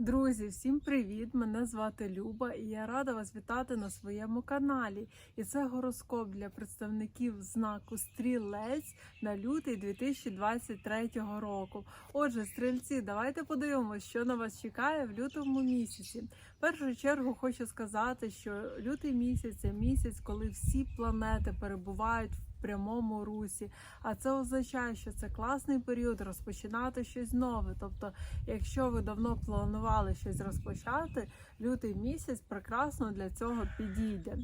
Друзі, всім привіт! Мене звати Люба і я рада вас вітати на своєму каналі. І це гороскоп для представників знаку Стрілець на лютий 2023 року. Отже, стрільці, давайте подивимося, що на вас чекає в лютому місяці. Першу чергу хочу сказати, що лютий місяць це місяць, коли всі планети перебувають в прямому русі. А це означає, що це класний період розпочинати щось нове. Тобто, якщо ви давно планували щось розпочати, лютий місяць прекрасно для цього підійде.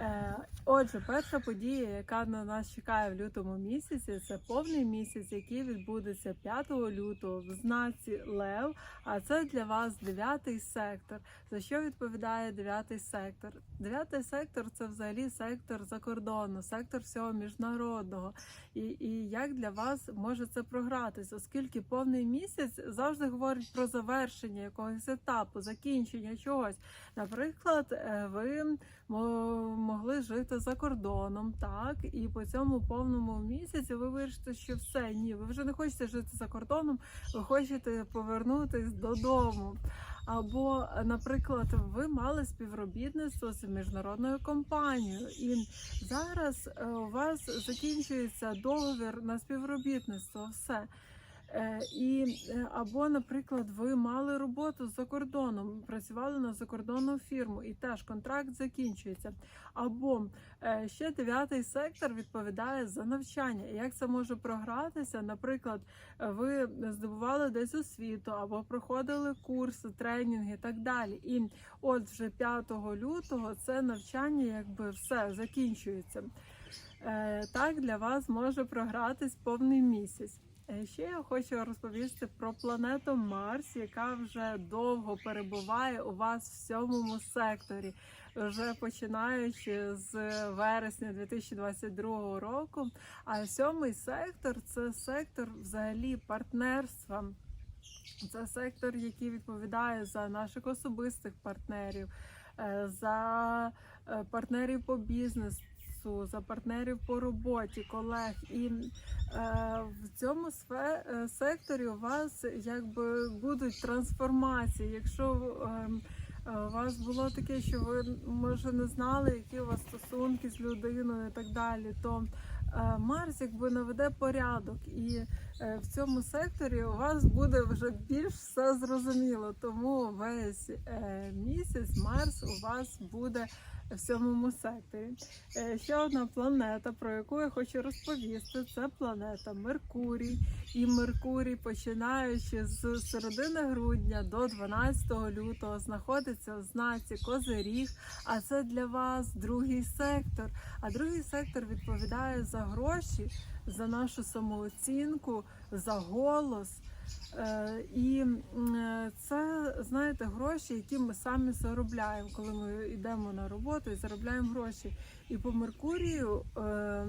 Е, Отже, перша подія, яка на нас чекає в лютому місяці, це повний місяць, який відбудеться 5 лютого в знаці Лев. А це для вас дев'ятий сектор. За що відповідає дев'ятий сектор? Дев'ятий сектор це взагалі сектор за кордону, сектор всього міжнародного. І, і як для вас може це програтись, оскільки повний місяць завжди говорить про завершення якогось етапу, закінчення чогось. Наприклад, е, ви могли жити за кордоном, так, і по цьому повному місяці ви вирішите, що все, ні, ви вже не хочете жити за кордоном, ви хочете повернутись додому. Або, наприклад, ви мали співробітництво з міжнародною компанією, і зараз е, у вас закінчується договір на співробітництво. Все. Е, І е, або, наприклад, ви мали роботу за кордоном, працювали на закордонну фірму, і теж контракт закінчується. Або е, ще дев'ятий сектор відповідає за навчання. Як це може програтися? Наприклад, ви здобували десь освіту, або проходили курси, тренінги і так далі. І от вже 5 лютого це навчання, якби все закінчується. Е, Так для вас може програтись повний місяць. Е, Ще я хочу розповісти про планету Марс, яка вже довго перебуває у вас в сьомому секторі, вже починаючи з вересня 2022 року. А сьомий сектор це сектор взагалі партнерства. Це сектор, який відповідає за наших особистих партнерів, е, за партнерів по бізнесу, за партнерів по роботі, колег. І е, в цьому сфе- е, секторі у вас якби будуть трансформації. Якщо ем, е, у вас було таке, що ви може не знали, які у вас стосунки з людиною і так далі, то е, Марс якби наведе порядок, і е, в цьому секторі у вас буде вже більш все зрозуміло. Тому весь е, місяць Марс у вас буде в сьомому секторі. Е, Ще одна планета, про яку я хочу розповісти, це планета Меркурій. І Меркурій, починаючи з середини грудня до 12 лютого, знаходиться в знаці Козиріг. А це для вас другий сектор. А другий сектор відповідає за гроші, за нашу самооцінку, за голос. Е, І е, це, знаєте, гроші, які ми самі заробляємо, коли ми йдемо на роботу і заробляємо гроші. І по Меркурію е,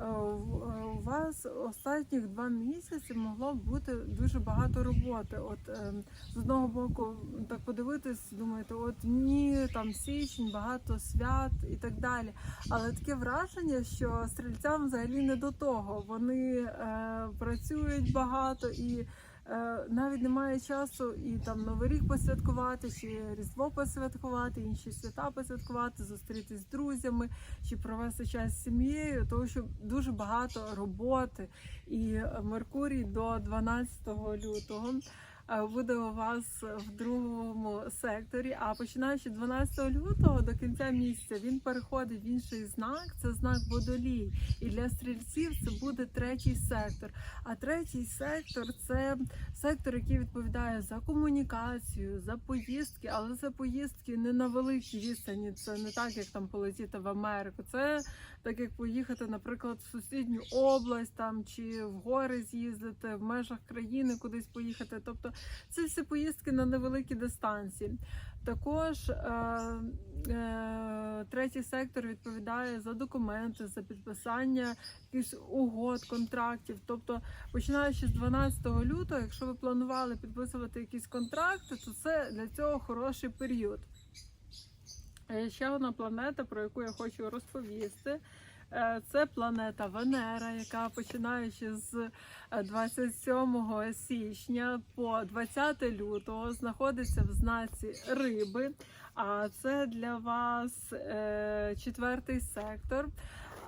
у вас останніх два місяці могло бути дуже багато роботи. От е, з одного боку, так подивитись, думаєте, от ні, там січень, багато свят і так далі. Але таке враження, що стрільцям взагалі не до того. Вони е, працюють багато і е, навіть немає часу і там Новий рік посвяткувати, чи Різдво посвяткувати, інші свята посвяткувати, зустрітись з друзями, чи провести час з сім'єю, тому що дуже багато роботи. І е, Меркурій до 12 лютого. Буде у вас в другому секторі. А починаючи 12 лютого до кінця місяця він переходить в інший знак. Це знак водолій. І для стрільців це буде третій сектор. А третій сектор це сектор, який відповідає за комунікацію, за поїздки, але це поїздки не на великій відстані. Це не так, як там полетіти в Америку. Це так як поїхати, наприклад, в сусідню область там чи в гори з'їздити, в межах країни кудись поїхати. Тобто це всі поїздки на невеликі дистанції. Також е, е, третій сектор відповідає за документи, за підписання якихось угод, контрактів. Тобто, починаючи з 12 лютого, якщо ви планували підписувати якісь контракти, то це для цього хороший період. Е, Ще одна планета, про яку я хочу розповісти. Е, Це планета Венера, яка починаючи з е, 27 січня по 20 лютого знаходиться в знаці риби. А це для вас е, четвертий сектор.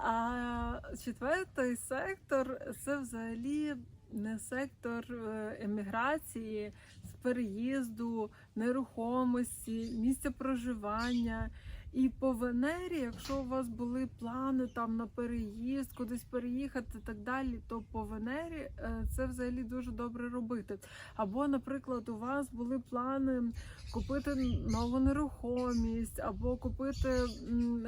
А четвертий сектор це взагалі не сектор е, еміграції, переїзду, нерухомості, місця проживання. І по Венері, якщо у вас були плани там на переїзд, кудись переїхати і так далі, то по Венері е, це взагалі дуже добре робити. Або, наприклад, у вас були плани купити нову нерухомість, або купити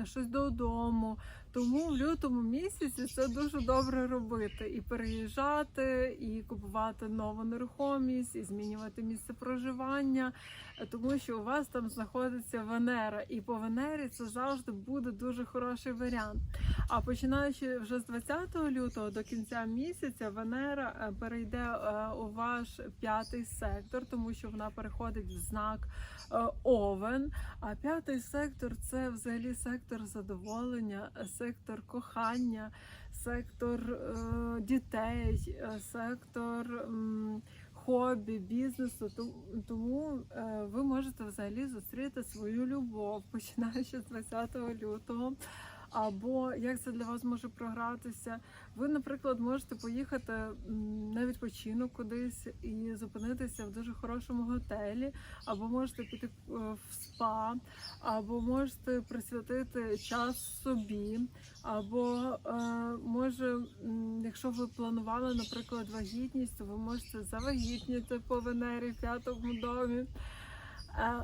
щось додому. Тому в лютому місяці це дуже добре робити і переїжджати, і купувати нову нерухомість, і змінювати місце проживання, тому що у вас там знаходиться Венера, і по Венері це завжди буде дуже хороший варіант. А починаючи вже з 20 лютого до кінця місяця, Венера е, перейде е, у ваш п'ятий сектор, тому що вона переходить в знак е, Овен. А п'ятий сектор це взагалі сектор задоволення, сектор кохання, сектор е, дітей, е, сектор. е, Хобі, бізнесу, тому е, ви можете взагалі зустріти свою любов, починаючи з 20 лютого. Або як це для вас може програтися? Ви, наприклад, можете поїхати на відпочинок кудись і зупинитися в дуже хорошому готелі, або можете піти е, в спа, або можете присвятити час собі, або е, може, якщо ви планували, наприклад, вагітність, то ви можете завагітніти по Венері в п'ятому домі.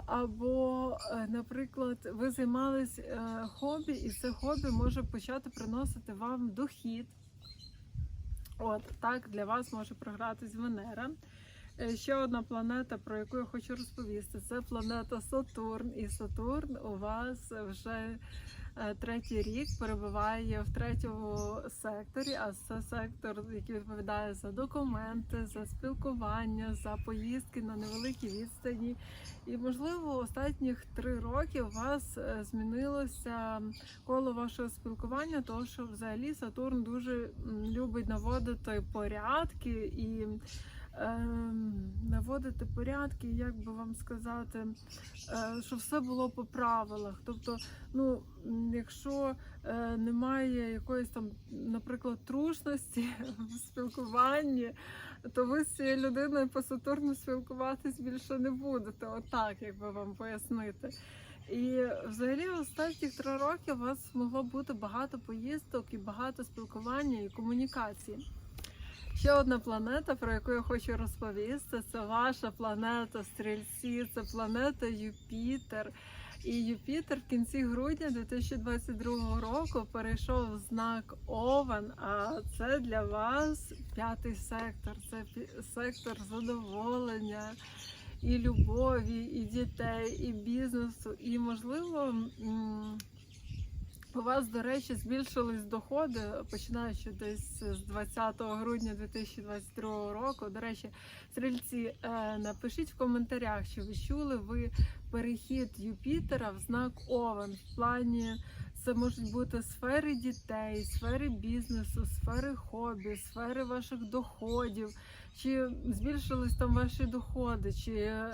Або, е, наприклад, ви займались е, хобі, і це хобі може почати приносити вам дохід. От так для вас може програтись Венера. Е, Ще одна планета, про яку я хочу розповісти, це планета Сатурн. І Сатурн у вас вже е, третій рік перебуває в третьому секторі, а це сектор, який відповідає за документи, за спілкування, за поїздки на невеликі відстані. І можливо, останніх три роки у вас е, змінилося коло вашого спілкування, тому що взагалі Сатурн дуже любить наводити порядки і наводити порядки, як би вам сказати, е, щоб все було по правилах. Тобто, ну якщо е, немає якоїсь там, наприклад, трушності в спілкуванні, то ви з цією людиною по Сатурну спілкуватись більше не будете. Отак, як би вам пояснити. І взагалі останні три роки у вас могло бути багато поїздок і багато спілкування і комунікації. Ще одна планета, про яку я хочу розповісти, це ваша планета Стрільці, це планета Юпітер. І Юпітер в кінці грудня 2022 року перейшов в знак Овен. А це для вас п'ятий сектор. Це сектор задоволення і любові, і дітей, і бізнесу. І можливо. У вас, до речі, збільшились доходи, починаючи десь з 20 грудня 2022 року. До речі, стрільці, е, напишіть в коментарях, чи ви чули ви перехід Юпітера в знак Овен в плані. Це можуть бути сфери дітей, сфери бізнесу, сфери хобі, сфери ваших доходів. Чи збільшились там ваші доходи, чи е,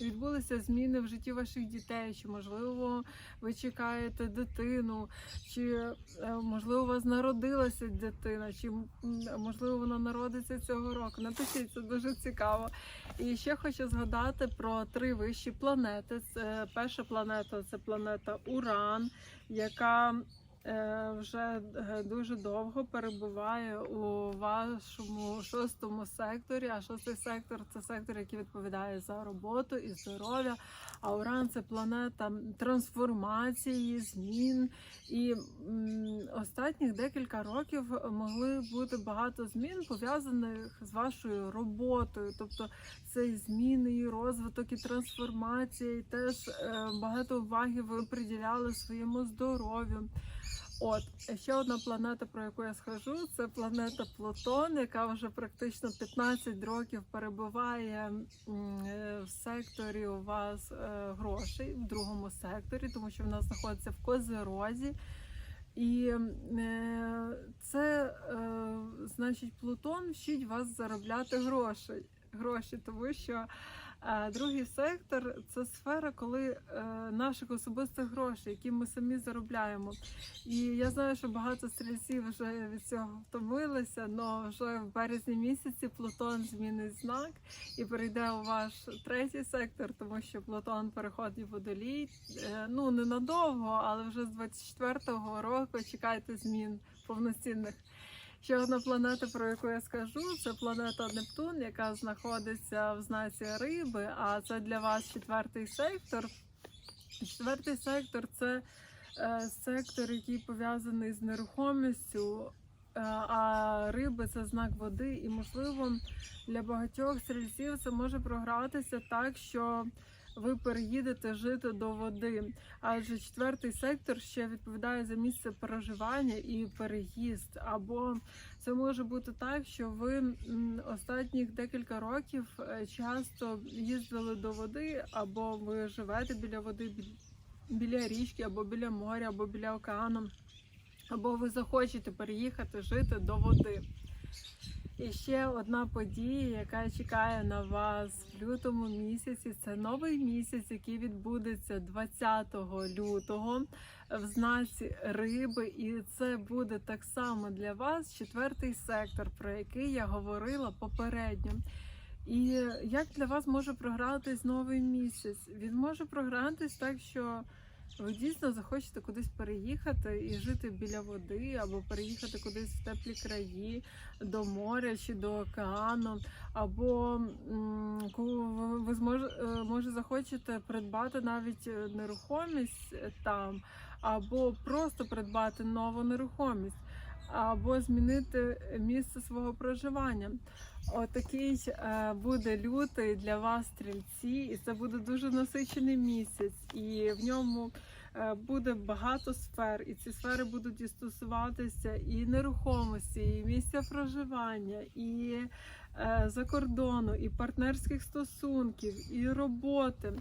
відбулися зміни в житті ваших дітей, чи можливо ви чекаєте дитину, чи е, можливо у вас народилася дитина, чи можливо вона народиться цього року. Напишіть, це дуже цікаво. І ще хочу згадати про три вищі планети. Це перша планета це планета Уран, яка е, вже е, дуже довго перебуває у вашому шостому секторі. А шостий сектор це сектор, який відповідає за роботу і здоров'я. А Уран це планета трансформації, змін. І останніх декілька років могли бути багато змін пов'язаних з вашою роботою. Тобто це і зміни, і розвиток, і трансформація, і теж е, багато уваги ви приділяли своєму здоров'ю. От ще одна планета, про яку я схожу, це планета Плутон, яка вже практично 15 років перебуває е, в секторі у вас е, грошей, в другому секторі, тому що вона знаходиться в Козерозі. І е, це значить Плутон вчить вас заробляти гроші, гроші тому що другий сектор це сфера, коли е, наших особистих грошей, які ми самі заробляємо. І я знаю, що багато стрільців вже від цього втомилися, але вже в березні місяці Плутон змінить знак і перейде у ваш третій сектор, тому що Плутон переходить в водолій. Е, Ну ненадовго, але вже з 24-го року чекайте змін повноцінних. Ще одна планета, про яку я скажу, це планета Нептун, яка знаходиться в знаці Риби. А це для вас четвертий сектор. Четвертий сектор це е, сектор, який пов'язаний з нерухомістю. Е, а риби це знак води, і можливо для багатьох стрільців це може програтися так, що ви переїдете жити до води. Адже четвертий сектор ще відповідає за місце проживання і переїзд. Або це може бути так, що ви останніх декілька років е, часто їздили до води, або ви живете біля води, біля річки, або біля моря, або біля океану, або ви захочете переїхати жити до води. І ще одна подія, яка чекає на вас в лютому місяці. Це новий місяць, який відбудеться 20 лютого в знаці риби. І це буде так само для вас четвертий сектор, про який я говорила попередньо. І як для вас може програтись новий місяць? Він може програтись так, що ви дійсно захочете кудись переїхати і жити біля води, або переїхати кудись в теплі краї, до моря чи до океану, або ви- е, може захочете придбати навіть е, нерухомість е, там, або просто придбати нову нерухомість, або змінити місце свого проживання. Отакий е, буде лютий для вас, стрільці, і це буде дуже насичений місяць, і в ньому е, буде багато сфер, і ці сфери будуть і стосуватися і нерухомості, і місця проживання, і е, закордону, і партнерських стосунків, і роботи.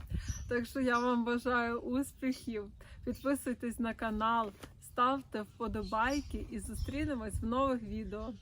Так що я вам бажаю успіхів. Підписуйтесь на канал, ставте вподобайки і зустрінемось в нових відео.